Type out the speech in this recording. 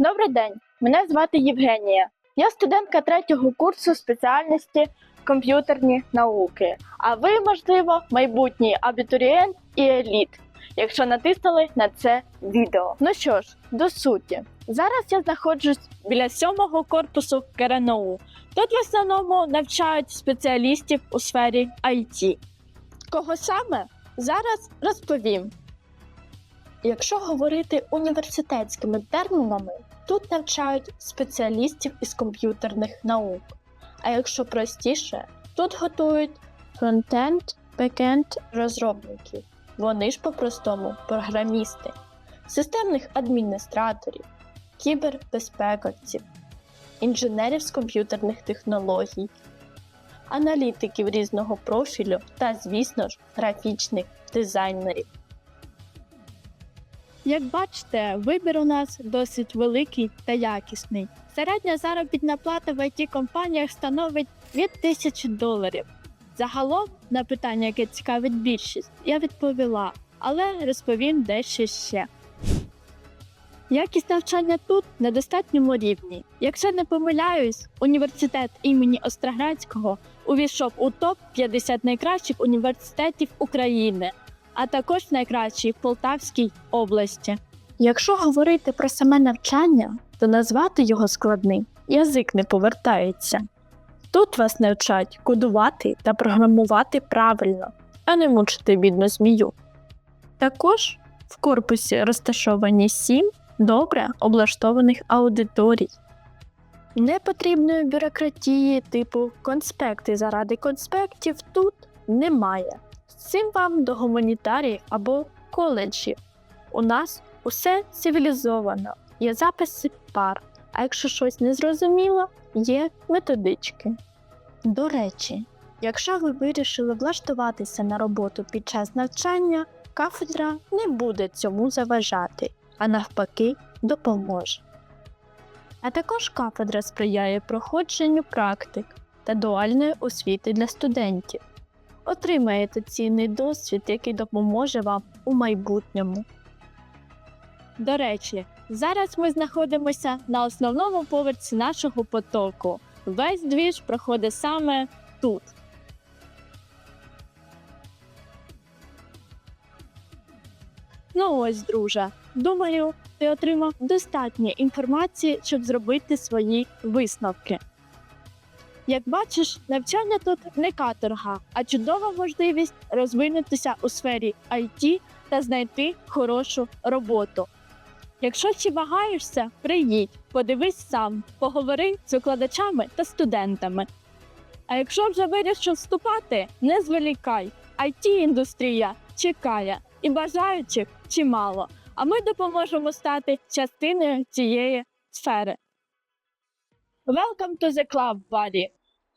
Добрий день, мене звати Євгенія. Я студентка третього курсу спеціальності комп'ютерні науки. А ви, можливо, майбутній абітурієнт і еліт, якщо натиснули на це відео. Ну що ж, до суті. Зараз я знаходжусь біля сьомого корпусу КРНУ. Тут в основному навчають спеціалістів у сфері IT. Кого саме? Зараз розповім. Якщо говорити університетськими термінами, тут навчають спеціалістів із комп'ютерних наук. А якщо простіше, тут готують фронтенд, бекенд розробників. Вони ж по-простому програмісти, системних адміністраторів, кібербезпековців, інженерів з комп'ютерних технологій, аналітиків різного профілю та, звісно ж, графічних дизайнерів. Як бачите, вибір у нас досить великий та якісний. Середня заробітна плата в it компаніях становить від тисячі доларів. Загалом на питання, яке цікавить більшість, я відповіла, але розповім дещо ще. Якість навчання тут на достатньому рівні. Якщо не помиляюсь, університет імені Остроградського увійшов у топ 50 найкращих університетів України а також найкращий в Полтавській області. Якщо говорити про саме навчання, то назвати його складним язик не повертається. Тут вас навчать кодувати та програмувати правильно, а не мучити бідну змію. Також в корпусі розташовані сім добре облаштованих аудиторій. Непотрібної бюрократії типу конспекти заради конспектів тут немає. Цим вам до гуманітарії або коледжів. У нас усе цивілізовано, є записи пар, а якщо щось не зрозуміло, є методички. До речі, якщо ви вирішили влаштуватися на роботу під час навчання, кафедра не буде цьому заважати, а навпаки, допоможе. А також кафедра сприяє проходженню практик та дуальної освіти для студентів отримаєте цінний досвід, який допоможе вам у майбутньому. До речі, зараз ми знаходимося на основному поверсі нашого потоку. Весь двіж проходить саме тут. Ну ось, друже. Думаю, ти отримав достатньо інформації, щоб зробити свої висновки. Як бачиш, навчання тут не каторга, а чудова можливість розвинутися у сфері IT та знайти хорошу роботу. Якщо ще вагаєшся, приїдь, подивись сам, поговори з викладачами та студентами. А якщо вже вирішив вступати, не зволікай. it індустрія чекає і бажаючих чимало. А ми допоможемо стати частиною цієї сфери. Welcome to the club, buddy!